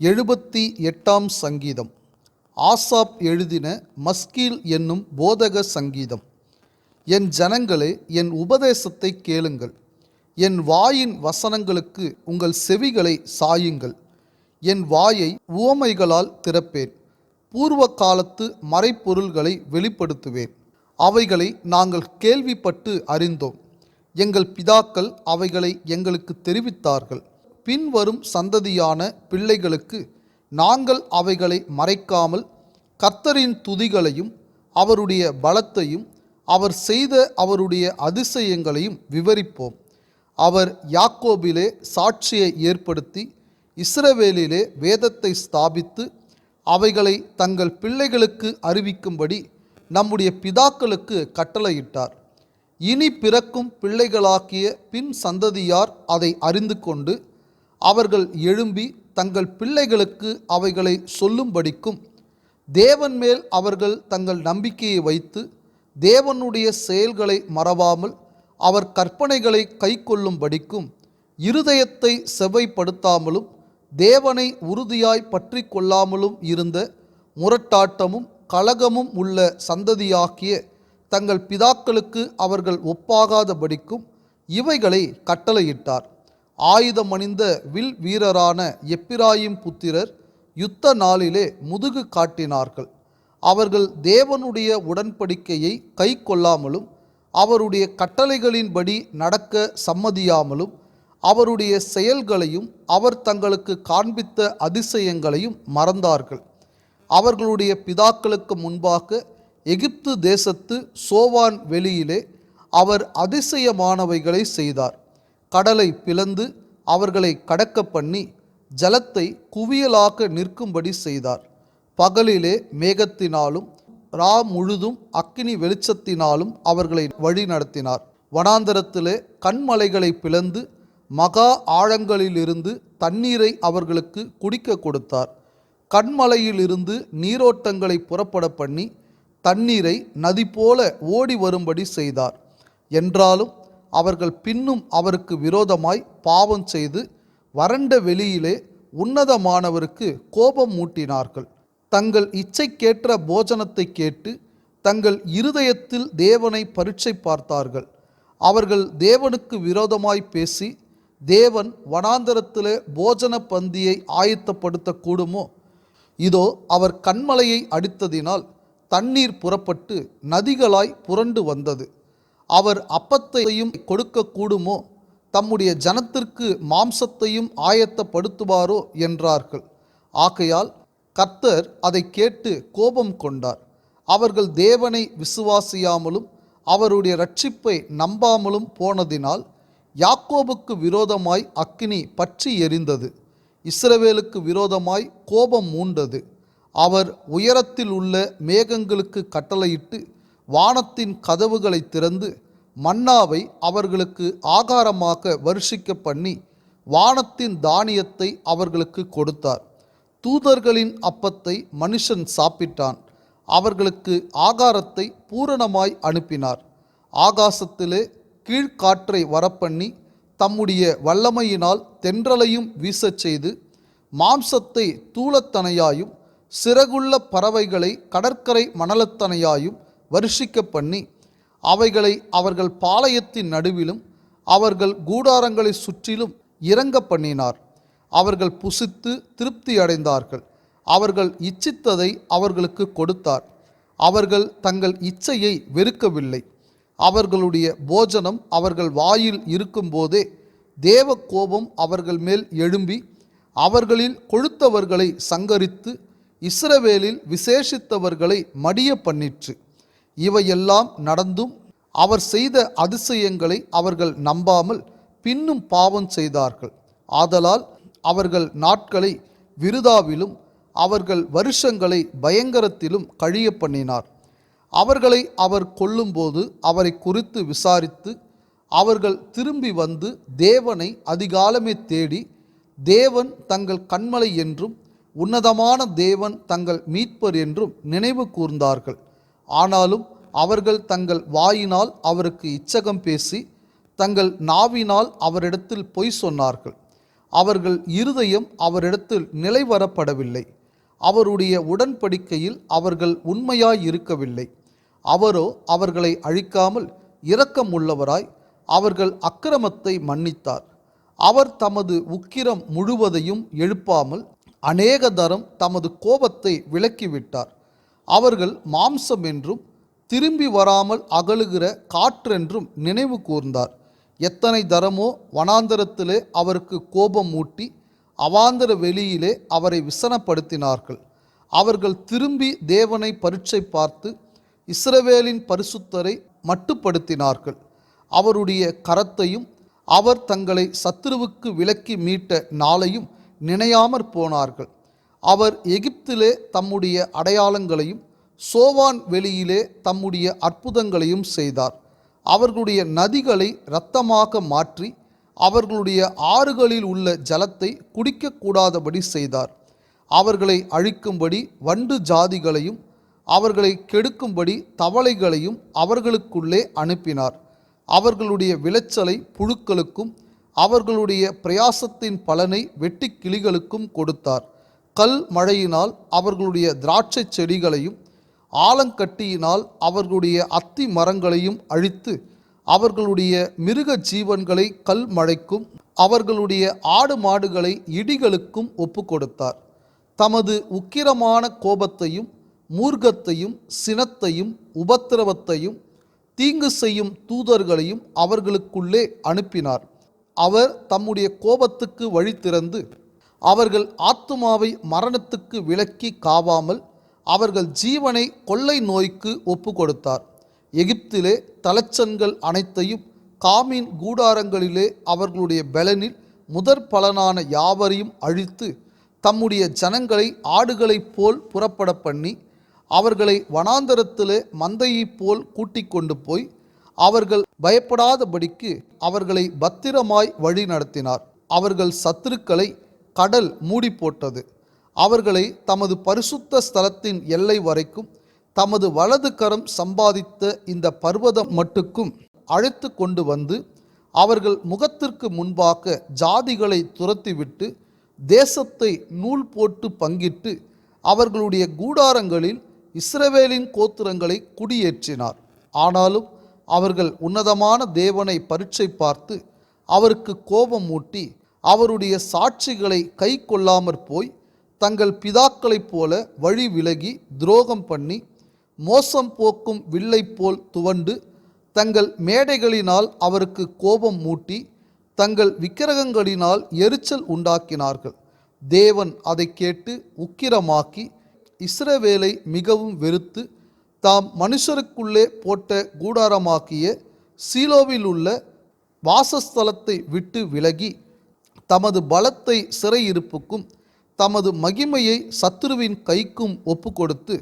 எழுபத்தி எட்டாம் சங்கீதம். ஆசாப் எழுதின மஸ்கீல் என்னும் போதக சங்கீதம். என் ஜனங்களே என் உபதேசத்தை கேளுங்கள். என் வாயின் வசனங்களுக்கு உங்கள் செவிகளை சாயுங்கள். என் வாயை உவமைகளால் திறப்பேன். பூர்வ காலத்து மறைப்பொருள்களை வெளிப்படுத்துவேன். அவைகளை நாங்கள் கேள்விப்பட்டு அறிந்தோம். எங்கள் பிதாக்கள் அவைகளை எங்களுக்கு தெரிவித்தார்கள். பின்வரும் சந்ததியான பிள்ளைகளுக்கு நாங்கள் அவைகளை மறைக்காமல் கர்த்தரின் துதிகளையும் அவருடைய பலத்தையும் அவர் செய்த அவருடைய அதிசயங்களையும் விவரிப்போம். அவர் யாக்கோபிலே சாட்சியை ஏற்படுத்தி இஸ்ரவேலிலே வேதத்தை ஸ்தாபித்து அவைகளை தங்கள் பிள்ளைகளுக்கு அறிவிக்கும்படி நம்முடைய பிதாக்களுக்கு கட்டளையிட்டார். இனி பிறக்கும் பிள்ளைகளாக்கிய பின் சந்ததியார் அதை அறிந்து கொண்டு அவர்கள் எழும்பி தங்கள் பிள்ளைகளுக்கு அவைகளை சொல்லும்படிக்கும் தேவன் மேல் அவர்கள் தங்கள் நம்பிக்கையை வைத்து தேவனுடைய செயல்களை மறவாமல் அவர் கற்பனைகளை கைக்கொள்ளும்படிக்கும் இருதயத்தை செவ்வைப்படுத்தாமலும் தேவனை உறுதியாய் பற்றி கொள்ளாமலும் இருந்த முரட்டாட்டமும் கலகமும் உள்ள சந்ததியாக்கிய தங்கள் பிதாக்களுக்கு அவர்கள் ஒப்பாகாதபடிக்கும் இவைகளை கட்டளையிட்டார். ஆயுதமணிந்த வில் வீரரான எப்பிராயிம் புத்திரர் யுத்த நாளிலே முதுகு காட்டினார்கள். அவர்கள் தேவனுடைய உடன்படிக்கையை கை கொள்ளாமலும் அவருடைய கட்டளைகளின்படி நடக்க சம்மதியாமலும் அவருடைய செயல்களையும் அவர் தங்களுக்கு காண்பித்த அதிசயங்களையும் மறந்தார்கள். அவர்களுடைய பிதாக்களுக்கு முன்பாக எகிப்து தேசத்து சோவான் வெளியிலே அவர் அதிசயமானவைகளை செய்தார். கடலை பிளந்து அவர்களை கடக்க பண்ணி ஜலத்தை குவியலாக நிற்கும்படி செய்தார். பகலிலே மேகத்தினாலும் ரா முழுதும் அக்கினி வெளிச்சத்தினாலும் அவர்களை வழி நடத்தினார். வனாந்தரத்திலே கண்மலைகளை பிளந்து மகா ஆழங்களிலிருந்து தண்ணீரை அவர்களுக்கு குடிக்க கொடுத்தார். கண்மலையிலிருந்து நீரோட்டங்களை புறப்பட பண்ணி தண்ணீரை நதி போல ஓடி வரும்படி செய்தார். என்றாலும் அவர்கள் பின்னும் அவருக்கு விரோதமாய் பாவம் செய்து வறண்ட வெளியிலே உன்னதமானவருக்கு கோபம் மூட்டினார்கள் தங்கள் இச்சைக்கேற்ற போஜனத்தை கேட்டு தங்கள் இருதயத்தில் தேவனை பரீட்சை பார்த்தார்கள். அவர்கள் தேவனுக்கு விரோதமாய் பேசி தேவன் வனாந்தரத்திலே போஜன பந்தியை ஆயத்தப்படுத்த கூடுமோ இதோ அவர் கண்மலையை அடித்ததினால் தண்ணீர் புறப்பட்டு நதிகளாய் புரண்டு வந்தது. அவர் அப்பத்தையும் கொடுக்க கூடுமோ தம்முடைய ஜனத்திற்கு மாம்சத்தையும் ஆயத்தப்படுத்துவாரோ? என்றார்கள். ஆகையால் கர்த்தர் அதை கேட்டு கோபம் கொண்டார். அவர்கள் தேவனை விசுவாசியாமலும் அவருடைய ரட்சிப்பை நம்பாமலும் போனதினால் யாக்கோபுக்கு விரோதமாய் அக்கினி பற்றி எரிந்தது. இஸ்ரவேலுக்கு விரோதமாய் கோபம் மூண்டது. அவர் உயரத்தில் உள்ள மேகங்களுக்கு கட்டளையிட்டு வானத்தின் கதவுகளை திறந்து மன்னாவை அவர்களுக்கு ஆகாரமாக வருஷிக்க பண்ணி வானத்தின் தானியத்தை அவர்களுக்கு கொடுத்தார். தூதர்களின் அப்பத்தை மனுஷன் சாப்பிட்டான். அவர்களுக்கு ஆகாரத்தை பூரணமாய் அனுப்பினார். ஆகாசத்திலே கீழ்காற்றை வரப்பண்ணி தம்முடைய வல்லமையினால் தென்றலையும் வீசச் செய்து மாம்சத்தை தூளத்தனையாயும் சிறகுள்ள பறவைகளை கடற்கரை மணலத்தனையாயும் வருஷிக்க பண்ணி அவைகளை அவர்கள் பாளையத்தின் நடுவிலும் அவர்கள் கூடாரங்களை சுற்றிலும் இறங்க பண்ணினார். அவர்கள் புசித்து திருப்தி அடைந்தார்கள். அவர்கள் இச்சித்ததை அவர்களுக்கு கொடுத்தார். அவர்கள் தங்கள் இச்சையை வெறுக்கவில்லை. அவர்களுடைய போஜனம் அவர்கள் வாயில் இருக்கும்போதே தேவ கோபம் அவர்கள் மேல் எழும்பி அவர்களில் கொழுத்தவர்களை சங்கரித்து இஸ்ரவேலில் விசேஷித்தவர்களை மடிய பண்ணிற்று. இவையெல்லாம் நடந்தும் அவர் செய்த அதிசயங்களை அவர்கள் நம்பாமல் பின்னும் பாவம் செய்தார்கள். ஆதலால் அவர்கள் நாட்களை விருதாவிலும் அவர்கள் வருஷங்களை பயங்கரத்திலும் கழிய பண்ணினார். அவர்களை அவர் கொல்லும்போது அவரை குறித்து விசாரித்து அவர்கள் திரும்பி வந்து தேவனை அதிகாலமே தேடி தேவன் தங்கள் கண்மலை என்றும் உன்னதமான தேவன் தங்கள் மீட்பர் என்றும் நினைவு கூர்ந்தார்கள். ஆனாலும் அவர்கள் தங்கள் வாயினால் அவருக்கு இச்சகம் பேசி தங்கள் நாவினால் அவரிடத்தில் பொய் சொன்னார்கள். அவர்கள் இருதயம் அவரிடத்தில் நிலைவரப்படவில்லை. அவருடைய உடன்படிக்கையில் அவர்கள் உண்மையாய் இருக்கவில்லை அவரோ அவர்களை அழிக்காமல் இரக்கம் உள்ளவராய் அவர்கள் அக்கிரமத்தை மன்னித்தார். அவர் தமது உக்கிரம் முழுவதையும் எழுப்பாமல் அநேக தரம் தமது கோபத்தை விலக்கிவிட்டார். அவர்கள் மாம்சம் என்றும் திரும்பி வராமல் அகலுகிற காற்றென்றும் நினைவு கூர்ந்தார். எத்தனை தரமோ வனாந்தரத்திலே அவருக்கு கோபம் மூட்டி அவாந்தர வெளியிலே அவரை விசனப்படுத்தினார்கள். அவர்கள் திரும்பி தேவனை பரீட்சை பார்த்து இஸ்ரவேலின் பரிசுத்தரை மட்டுப்படுத்தினார்கள். அவருடைய கரத்தையும் அவர் தங்களை சத்துருவுக்கு விலக்கி மீட்ட நாளையும் நினையாமற் போனார்கள். அவர் எகிப்திலே தம்முடைய அடையாளங்களையும் சோவான் வெளியிலே தம்முடைய அற்புதங்களையும் செய்தார். அவர்களுடைய நதிகளை இரத்தமாக மாற்றி அவர்களுடைய ஆறுகளில் உள்ள ஜலத்தை குடிக்கக்கூடாதபடி செய்தார். அவர்களை அழிக்கும்படி வண்டு ஜாதிகளையும் அவர்களை கெடுக்கும்படி தவளைகளையும் அவர்களுக்குள்ளே அனுப்பினார். அவர்களுடைய விளைச்சலை புழுக்களுக்கும் அவர்களுடைய பிரயாசத்தின் பலனை வெட்டி கிளிகளுக்கும் கொடுத்தார். கல் மழையினால் அவர்களுடைய திராட்சை செடிகளையும் ஆலங்கட்டியினால் அவர்களுடைய அத்தி மரங்களையும் அழித்து அவர்களுடைய மிருக ஜீவன்களை கல் மழைக்கும் அவர்களுடைய ஆடு மாடுகளை இடிகளுக்கும் ஒப்பு கொடுத்தார். தமது உக்கிரமான கோபத்தையும் மூர்க்கத்தையும் சினத்தையும் உபத்திரவத்தையும் தீங்கு செய்யும் தூதர்களையும் அவர்களுக்குள்ளே அனுப்பினார். அவர் தம்முடைய கோபத்துக்கு வழி திறந்து அவர்கள் ஆத்துமாவை மரணத்துக்கு விலக்கி காவாமல் அவர்கள் ஜீவனை கொள்ளை நோய்க்கு ஒப்பு கொடுத்தார் எகிப்திலே தலச்சன்கள் அனைத்தையும் காமீன் கூடாரங்களிலே அவர்களுடைய பெலனில் முதற் பலனான யாவரையும் அழித்து தம்முடைய ஜனங்களை ஆடுகளைப் போல் புறப்பட பண்ணி அவர்களை வனாந்தரத்திலே மந்தையைப் போல் கூட்டிக் கொண்டு போய் அவர்கள் பயப்படாதபடிக்கு அவர்களை பத்திரமாய் வழி நடத்தினார் அவர்கள் சத்துருக்களை கடல் மூடி போட்டது அவர்களை தமது பரிசுத்த ஸ்தலத்தின் எல்லை வரைக்கும் தமது வலது கரம் சம்பாதித்த இந்த பர்வதம் மட்டுக்கும் அழைத்து கொண்டு வந்து அவர்கள் முகத்திற்கு முன்பாக ஜாதிகளை துரத்திவிட்டு தேசத்தை நூல் போட்டு பங்கிட்டு அவர்களுடைய கூடாரங்களில் இஸ்ரவேலின் கோத்திரங்களை குடியேற்றினார். ஆனாலும் அவர்கள் உன்னதமான தேவனை பரீட்சை பார்த்து அவருக்கு கோபம் மூட்டி அவருடைய சாட்சிகளை கை கொள்ளாமற் போய் தங்கள் பிதாக்களைப் போல வழி விலகி துரோகம் பண்ணி மோசம் போக்கும் வில்லைப் போல் துவண்டு தங்கள் மேடைகளினால் அவருக்கு கோபம் மூட்டி தங்கள் விக்கிரகங்களினால் எரிச்சல் உண்டாக்கினார்கள். தேவன் அதை கேட்டு உக்கிரமாக்கி இஸ்ரவேலை மிகவும் வெறுத்து தாம் மனுஷருக்குள்ளே போட்ட கூடாரமாக்கிய சீலோவில் உள்ள வாசஸ்தலத்தை விட்டு விலகி தமது பலத்தை சிறையிருப்புக்கும் தமது மகிமையை சத்துருவின் கைக்கும் ஒப்பு கொடுத்து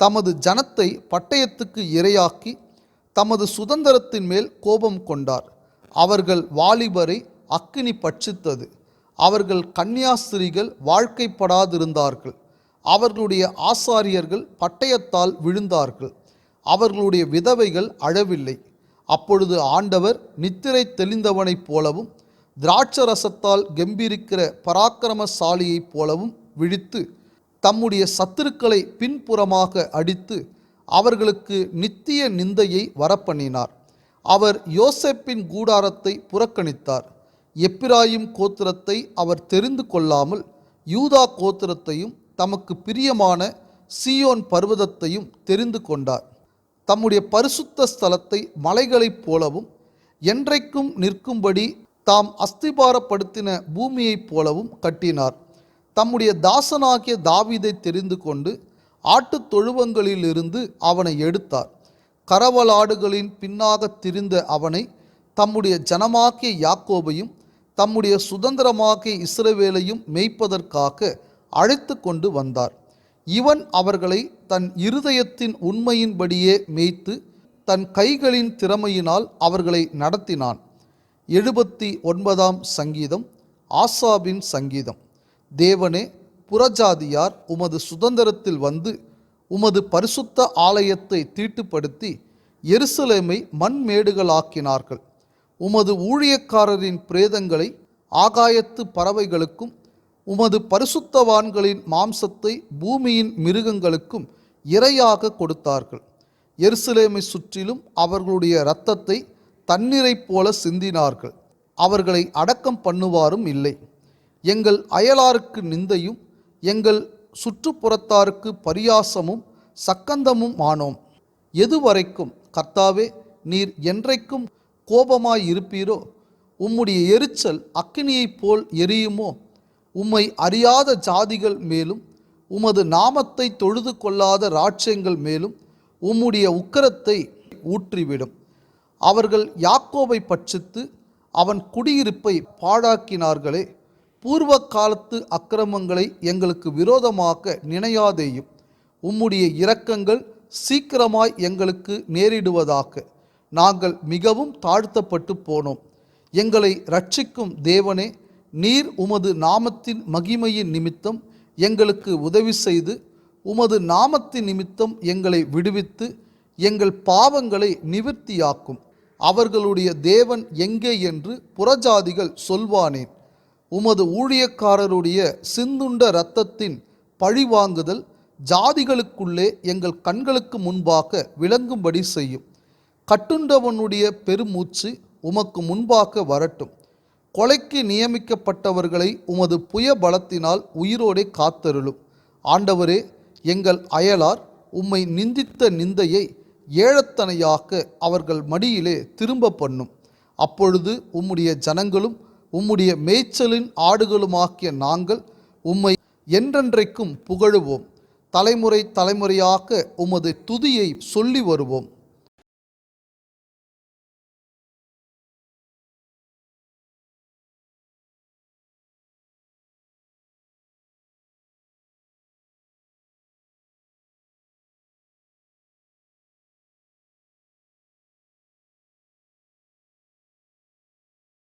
தமது ஜனத்தை பட்டயத்துக்கு இரையாக்கி தமது சுதந்திரத்தின் மேல் கோபம் கொண்டார். அவர்கள் வாலிபரை அக்கினி பட்சித்தது. அவர்கள் கன்னியாஸ்திரிகள் வாழ்க்கைப்படாதிருந்தார்கள். அவர்களுடைய ஆசாரியர்கள் பட்டயத்தால் விழுந்தார்கள். அவர்களுடைய விதவைகள் அழவில்லை. அப்பொழுது ஆண்டவர் நித்திரை தெளிந்தவனைப் போலவும் திராட்சரசத்தால் கம்பீரிக்கிற பராக்கிரமசாலியைப் போலவும் விழித்து தம்முடைய சத்துருக்களை பின்புறமாக அடித்து அவர்களுக்கு நித்திய நிந்தையை வரப்பண்ணினார். அவர் யோசப்பின் கூடாரத்தை புறக்கணித்தார். எப்பிராயும் கோத்திரத்தை அவர் தெரிந்து கொள்ளாமல் யூதா கோத்திரத்தையும் தமக்கு பிரியமான சீயோன் பர்வதத்தையும் தெரிந்து கொண்டார். தம்முடைய பரிசுத்த ஸ்தலத்தை மலைகளைப் போலவும் என்றைக்கும் நிற்கும்படி தாம் அஸ்திபாரப்படுத்தின பூமியைப் போலவும் கட்டினார். தம்முடைய தாசனாகிய தாவீதை தெரிந்து கொண்டு ஆட்டுத் தொழுவங்களிலிருந்து அவனை எடுத்தார். கரவலாடுகளின் பின்னாக திரிந்த அவனை தம்முடைய ஜனமாக்கிய யாக்கோபையும் தம்முடைய சுதந்திரமாகிய இஸ்ரவேலையும் மெய்ப்பதற்காக அழைத்து கொண்டு வந்தார். இவன் அவர்களை தன் இருதயத்தின் உண்மையின்படியே மேய்த்து தன் கைகளின் திறமையினால் அவர்களை நடத்தினான். எழுபத்தி ஒன்பதாம் சங்கீதம் ஆசாபின் சங்கீதம். தேவனே புறஜாதியார் உமது சுதந்திரத்தில் வந்து உமது பரிசுத்த ஆலயத்தை தீட்டுப்படுத்தி எருசலேமை மண்மேடுகளாக்கினார்கள். உமது ஊழியக்காரரின் பிரேதங்களை ஆகாயத்து பறவைகளுக்கும் உமது பரிசுத்தவான்களின் மாம்சத்தை பூமியின் மிருகங்களுக்கும் இரையாக கொடுத்தார்கள். எருசலேமை சுற்றிலும் அவர்களுடைய இரத்தத்தை தண்ணீரைப் போல சிந்தினார்கள். அவர்களை அடக்கம் பண்ணுவாரும் இல்லை. எங்கள் அயலாருக்கு நிந்தையும் எங்கள் சுற்றுப்புறத்தாருக்கு பரியாசமும் சக்கந்தமும் ஆனோம். எதுவரைக்கும் கர்த்தாவே நீர் என்றைக்கும் கோபமாயிருப்பீரோ? உம்முடைய எரிச்சல் அக்கினியைப் போல் எரியுமோ? உம்மை அறியாத ஜாதிகள் மேலும் உமது நாமத்தை தொழுது கொள்ளாத ராட்சியங்கள் மேலும் உம்முடைய உக்கிரத்தை ஊற்றிவிடும். அவர்கள் யாக்கோவை பட்சித்து அவன் குடியிருப்பை பாழாக்கினார்களே. பூர்வ காலத்து அக்கிரமங்களை எங்களுக்கு விரோதமாக்க நினையாதேயும். உம்முடைய இரக்கங்கள் சீக்கிரமாய் எங்களுக்கு நேரிடுவதாக. நாங்கள் மிகவும் தாழ்த்தப்பட்டு போனோம். எங்களை ரட்சிக்கும் தேவனே நீர் உமது நாமத்தின் மகிமையின் நிமித்தம் எங்களுக்கு உதவி செய்து உமது நாமத்தின் நிமித்தம் எங்களை விடுவித்து எங்கள் பாவங்களை நிவர்த்தியாக்கும். அவர்களுடைய தேவன் எங்கே என்று புறஜாதிகள் சொல்வானேன் உமது ஊழியக்காரருடைய சிந்துண்ட இரத்தத்தின் பழிவாங்குதல் ஜாதிகளுக்குள்ளே எங்கள் கண்களுக்கு முன்பாக விளங்கும்படி செய்யும். கட்டுண்டவனுடைய பெருமூச்சு உமக்கு முன்பாக வரட்டும். கொலைக்கு நியமிக்கப்பட்டவர்களை உமது புய பலத்தினால் உயிரோடே காத்தருளும். ஆண்டவரே எங்கள் அயலார் உம்மை நிந்தித்த நிந்தையை ஏழத்தனையாக்க அவர்கள் மடியிலே திரும்ப பண்ணும். அப்பொழுது உம்முடைய ஜனங்களும் உம்முடைய மேய்ச்சலின் ஆடுகளுமாக்கிய நாங்கள் உம்மை என்றென்றைக்கும் புகழுவோம். தலைமுறை தலைமுறையாக உமது துதியை சொல்லி வருவோம்.